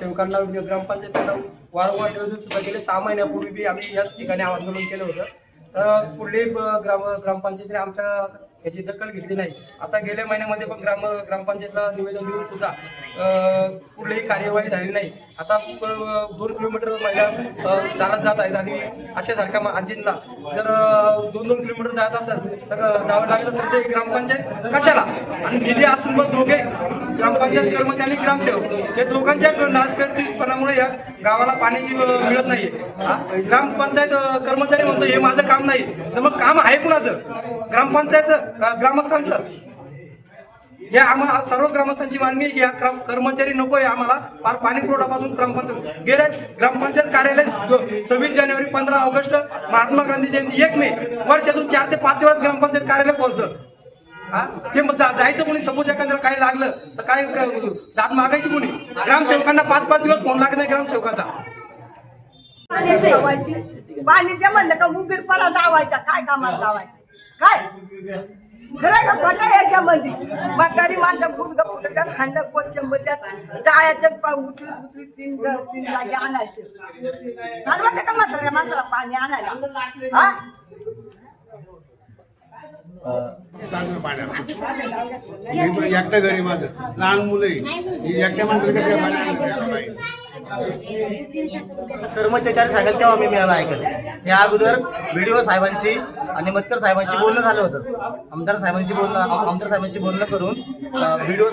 ग्रामसेवकांना म्हणजे ग्रामपंचायतीला वारंवार निवेदन सुद्धा केले. सहा महिन्यापूर्वी बी आम्ही याच ठिकाणी आंदोलन केलं होतं. तर कुठलीही ग्राम ग्रामपंचायतीने आमच्या याची दखल घेतली नाही. आता गेल्या महिन्यामध्ये पण ग्राम ग्रामपंचायतला निवेदन देऊन सुद्धा अं, कुठलीही कार्यवाही झाली नाही. आता दोन किलोमीटर महिला चालत जात आहेत आणि अशासारख्या आजींना जर दोन दोन किलोमीटर जात असेल तर जावं लागलं सध्या ग्रामपंचायत कशाला? आणि निधी असून मग दोघे ग्रामपंचायत कर्मचारी आणि ग्रामसेवक. हे दोघांच्या नाचपेटीपणामुळे या गावाला पाणी मिळत नाहीये. हा? ग्रामपंचायत कर्मचारी म्हणतो हे माझं काम नाही. तर मग काम आहे कुणाचं? ग्रामपंचायत ग्रामस्थांचं? या आम्हाला सर्व ग्रामस्थांची मागणी की या कर्मचारी नको आहे आम्हाला. फार पाणी पुरवठापासून ग्रामपंचायत गेल्या ग्रामपंचायत कार्यालय सव्वीस जानेवारी पंधरा ऑगस्ट महात्मा गांधी जयंती एक मे. वर्षातून चार ते पाच वेळा ग्रामपंचायत कार्यालय पोहोचतं हा? ते मग जायचं कोणी? सपोज एखाद्याला काही लागलं तर काय काय- दाद मागायची कोणी? ग्रामसेवकांना पाच पाच दिवस फोन लागत नाही ग्रामसेवकाचा. पाणी ते म्हणलं का उंबीर परा जावायचा काय कामाला जावायचं? काय? खरं का खोटं याच्यामध्ये? म्हातारी माणसं फुटत त्यात खंड कोचंब त्यात जायचं उचली उचली तीन तीन जागी आणायचं. चालवते का म्हाताऱ्या माणसाला पाणी आणायला? हा? मी एकटं घरी माझं. लहान मुलं एकट्या माणसाला कसं काय पाणी आणायचं? कर्मचारी सांगेल तेव्हा मी मिळाला ऐकत. या अगोदर व्हिडिओ साहेबांशी आणि मतकर साहेबांशी बोलणं झालं होतं. आमदार साहेबांशी बोलणं आमदार साहेबांशी बोलणं करून व्हिडिओ